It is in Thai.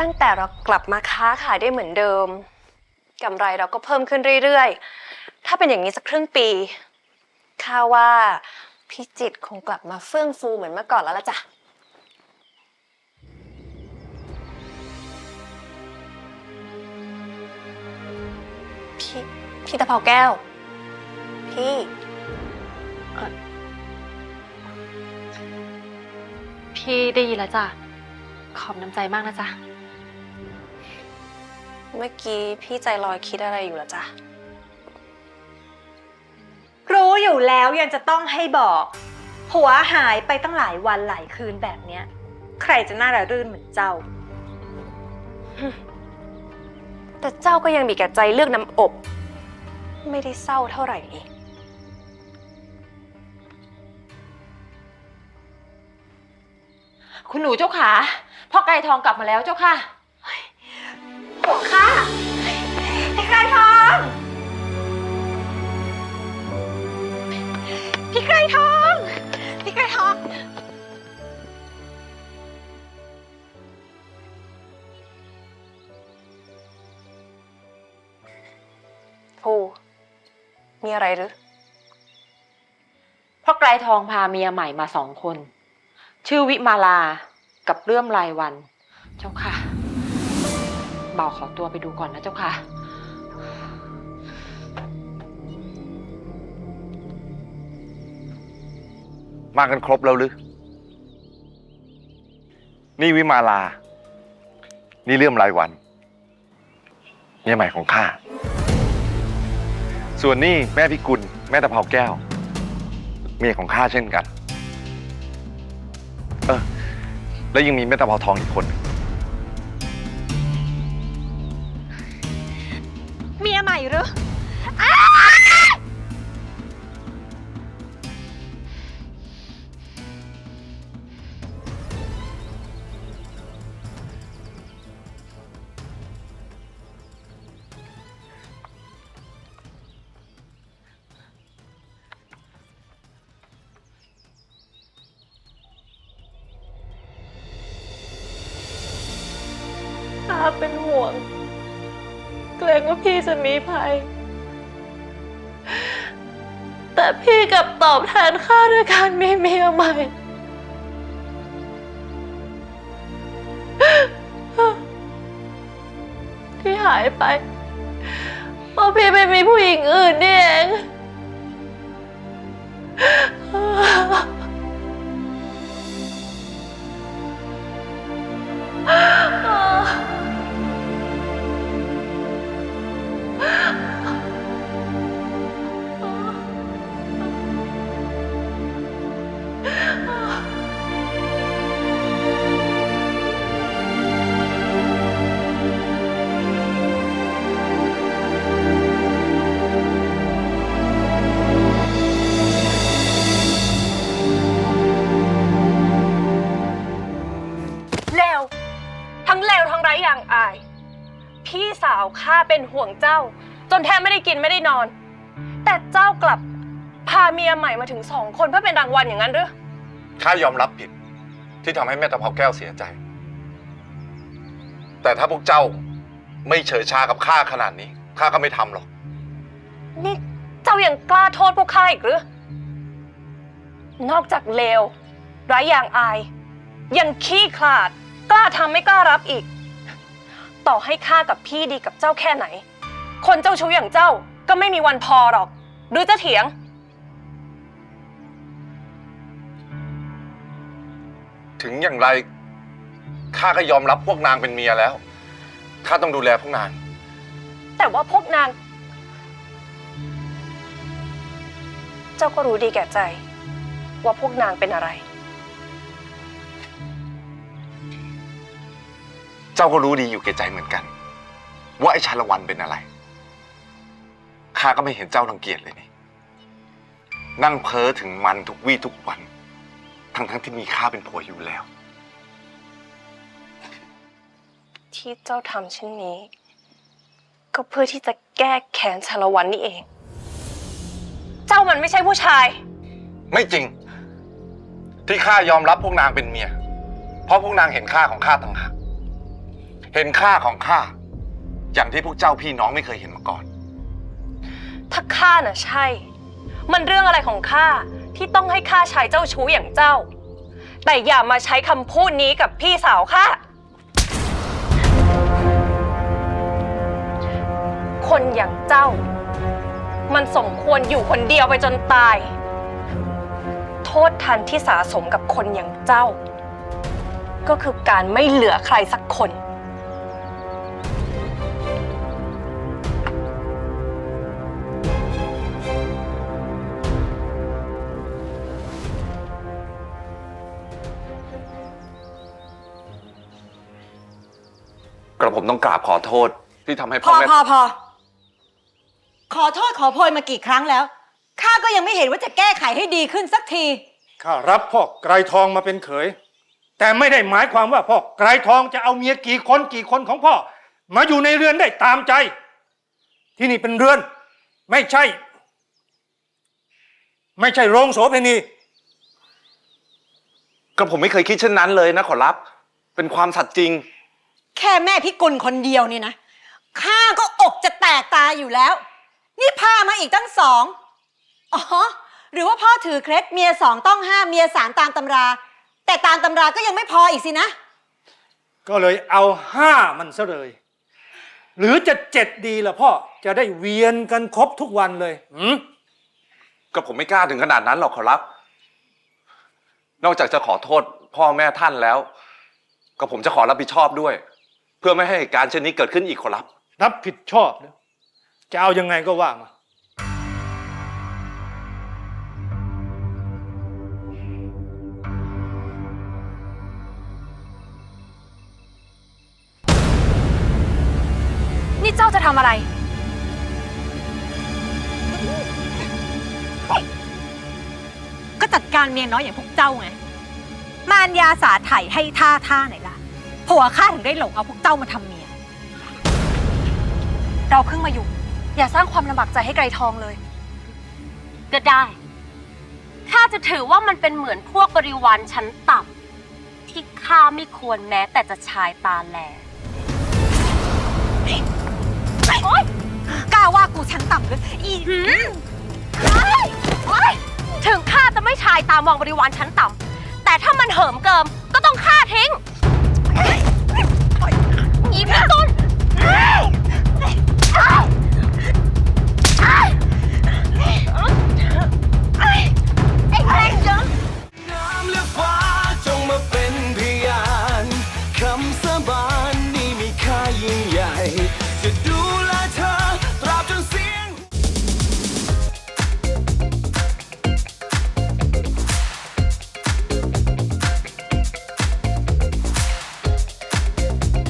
ตั้งแต่เรากลับมาค้าขายได้เหมือนเดิมกำไรเราก็เพิ่มขึ้นเรื่อยๆ ถ้าเป็นอย่างนี้สักครึ่งปีข้าว่าพี่จิตรคงกลับมาเฟื่องฟูเหมือนเมื่อก่อนแล้วละจ้ะพี่พี่ตะเภาแก้ว พี่พี่ได้ยินแล้วจ้ะ ขอบน้ำใจมากนะจ๊ะ เมื่อกี้พี่ใจลอยคิดอะไรอยู่ละจ๊ะ รู้อยู่แล้วยังจะต้องให้บอก หัวหายไปตั้งหลายวันหลายคืนแบบเนี้ย ใครจะน่าระรื่นเหมือนเจ้า แต่เจ้าก็ยังมีแก่ใจเลือกน้ำอบ ไม่ได้เศร้าเท่าไหร่นี่คุณหนูเจ้าขาพ่อไก่ทองกลับมาแล้วเจ้าค่ะ หัวข้าพี่ไกรทองพี่ไกรทองพี่ไกรทอง ภูมีอะไรหรือพ่อไกรทองพาเมียใหม่มาสองคน ชื่อวิมาลากับเลื่อมรายวัน เจ้าค่ะ บาขอตัวไปดูก่อนนะเจ้าค่ะ มากันครบแล้วหรือ นี่วิมาลา นี่เลื่อมรายวันเมียใหม่ของข้า ส่วนนี่แม่พิกุล แม่ตะเภาแก้ว เมียของข้าเช่นกัน เออ แล้วยังมีแม่ตะเภาทองอีกคนหนึ่ง ยใหม่หรือข้าเป็นห่วง เกรงว่าพี่จะมีภัย แต่พี่กลับตอบแทนข้าด้วยการมีเมียใหม่ ที่หายไปเพราะพี่ไม่มีผู้หญิงอื่นนี่เองเเป็นห่วงเจ้า จนแทบไม่ได้กินไม่ได้นอน แต่เจ้ากลับพาเมียใหม่มาถึงสองคนเพื่อเป็นรางวัลอย่างนั้นหรือข้ายอมรับผิดที่ทำให้แม่ตะเภาแก้วเสียใจ แต่ถ้าพวกเจ้าไม่เฉยชากับข้าขนาดนี้ข้าก็ไม่ทำหรอก นี่เจ้ายังกล้าโทษพวกข้าอีกหรือนอกจากเลวไร้อย่างอาย ยังขี้ขลาด กล้าทำไม่กล้ารับอีก ต่อให้ข้ากับพี่ดีกับเจ้าแค่ไหน คนเจ้าชู้อย่างเจ้าก็ไม่มีวันพอหรอก หรือจะเถียง ถึงอย่างไรข้าก็ยอมรับพวกนางเป็นเมียแล้วข้าต้องดูแลพวกนาง แต่ว่าพวกนาง เจ้าก็รู้ดีแก่ใจ ว่าพวกนางเป็นอะไร จ้าก็รู้ดีอยู่แก่ใจเหมือนกัน ว่าไอ้ชาละวันเป็นอะไร ข้าก็ไม่เห็นเจ้ารังเกียจเลยนี่ นั่งเพ้อถึงมันทุกวี่ทุกวัน ทั้งทั้งๆที่มีข้าเป็นผัวอยู่แล้ว ที่เจ้าทำเช่นนี้ ก็เพื่อที่จะแก้แค้นชาละวันนี่เอง เจ้ามันไม่ใช่ผู้ชาย ไม่จริง ที่ข้ายอมรับพวกนางเป็นเมีย เพราะพวกนางเห็นค่าของข้าต่างหาก เห็นค่าของข้าอย่างที่พวกเจ้าพี่น้องไม่เคยเห็นมาก่อน ถ้าข้าน่ะใช่ มันเรื่องอะไรของข้าที่ต้องให้ข้าใช้เจ้าชู้อย่างเจ้า แต่อย่ามาใช้คำพูดนี้กับพี่สาวข้าคนอย่างเจ้า มันสมควรอยู่คนเดียวไปจนตาย โทษทันที่สะสมกับคนอย่างเจ้า ก็คือการไม่เหลือใครสักคน กระผมต้องกราบขอโทษที่ทำให้พพ่ออแม่พอพอขอโทษขอโพยมากี่ครั้งแล้วข้าก็ยังไม่เห็นว่าจะแก้ไขให้ดีขึ้นสักที ข้ารับพ่อไกรทองมาเป็นเขย แต่ไม่ได้หมายความว่าพ่อไกรทองจะเอาเมียกี่คนกี่คนของพ่อ มาอยู่ในเรือนได้ตามใจ ที่นี่เป็นเรือน ไม่ใช่ ไม่ใช่โรงโสเภณีกระผมไม่เคยคิดเช่นนั้นเลยนะขอรับ เป็นความสัตย์จริง แค่แม่พิกุลคนเดียวนี่นะข้าก็อกจะแตกตายอยู่แล้ว นี่พามาอีกตั้งสองอ๋อหรือว่าพ่อถือเคล็ดเมียสองต้องห้ามเมียสามตามตำรา แต่ตามตำราก็ยังไม่พออีกสินะ ก็เลยเอาห้ามันซะเลย หรือจะเจ็ดดีล่ะพ่อ จะได้เวียนกันครบทุกวันเลยหืมก็ผมไม่กล้าถึงขนาดนั้นหรอกขอรับ นอกจากจะขอโทษพ่อแม่ท่านแล้ว ก็ผมจะขอรับผิดชอบด้วย เพื่อไม่ให้เหตุการณ์เช่นนี้เกิดขึ้นอีกขอรับ รับผิดชอบนะจะเอายังไงก็ว่ามา นี่เจ้าจะทำอะไร ก็จัดการเมียน้อยอย่างพวกเจ้าไง มารยาสาไถให้ท่าท่าไหนล่ะ ผัวข้าถึงได้หลงเอาพวกเจ้ามาทำเมีย เราเพิ่งมาอยู่ อย่าสร้างความลำบากใจให้ไกรทองเลย ก็ได้ข้าจะถือว่ามันเป็นเหมือนพวกบริวารชั้นต่ำที่ข้าไม่ควรแม้แต่จะชายตาแลกล้าว่ากูชั้นต่ำหรืออีถึงข้าจะไม่ชายตามองบริวารชั้นต่ำแต่ถ้ามันเหิมเกิม Hey!